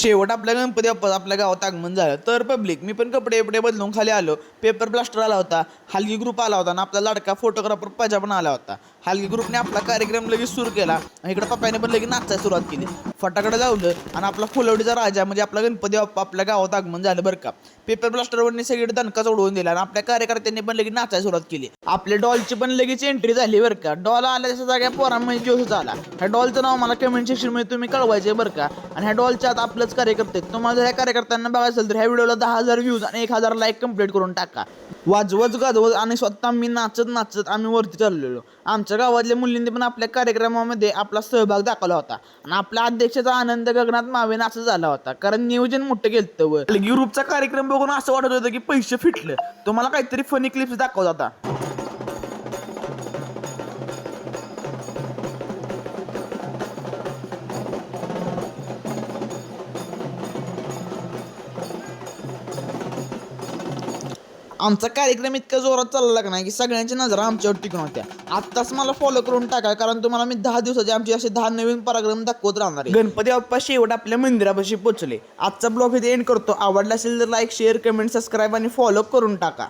शेवट आपल्या गणपती बाप्पा आपल्या गावात आगमन झालं. तर पब्लिक मी पण कपडे बिपडे बदलून खाली आलो. पेपर ब्लास्टर आला होता हलगी ग्रुप आला होता आणि आपला लाडका फोटोग्राफर पाजा पण आला होता. हलगी ग्रुपने आपला कार्यक्रम लगेच सुरू केला आणि इकडे पप्पाने पण लगेच नाचायला सुरुवात केली. फटाकडे लावलं आणि आपला फुलवडीचा राजा म्हणजे आपला गणपती बाप्पा आपल्या गावात आगमन झालं बरं का. पेपर ब्लास्टरवरनी सगळीकडे दणकाच उडवून दिला आणि आपल्या कार्यकर्त्यांनी पण लगेच नाचायला सुरुवात केली. आपल्या डॉलची पण लगेच एंट्री झाली बरं का. डॉल आल्या तशा जागा पोरांमध्ये जोश झाला. ह्या डॉलचं नाव मला कमेंट सेक्शनमध्ये तुम्ही कळवायचे बरं का. आणि ह्या डॉलच्या आता आपलंच कार्यकर्ते आहेत. तुम्हाला जर ह्या कार्यकर्त्यांना बघायचं असेल तर ह्या व्हिडिओला दहा हजार व्ह्यूज आणि एक हजार लाईक कंप्लीट करून टाका. वाजवत गाजवत आणि स्वतः मी नाचत नाचत आम्ही वरती चाललेलो. आमच्या गावातल्या मुलींनी पण आपल्या कार्यक्रमामध्ये आपला सहभाग दाखवला होता. आणि आपला अध्यक्ष परीक्षेचा आनंद गगनात मावेना असं झाला होता. कारण नियोजन मोठं गेलं वर. ग्रुपचा कार्यक्रम बघून असं वाटत होतं की पैसे फिटलं. तुम्हाला काहीतरी फनी क्लिप्स दाखवत होता. आमचा कार्यक्रम इतका जोरात चालला लागला नाही की सगळ्यांची नजरा आमच्यावर टिकून होत्या. आत्ताच मला फॉलो करून टाका कारण तुम्हाला मी दहा दिवसाचे आमचे असे दहा नवीन पराक्रम दाखवत राहणार आहे. गणपती बाप्पा शेवट आपल्या मंदिरापाशी पोहोचले. आजचा ब्लॉग इथे एंड करतो. आवडला असेल तर लाईक शेअर कमेंट सबस्क्राईब आणि फॉलो करून टाका.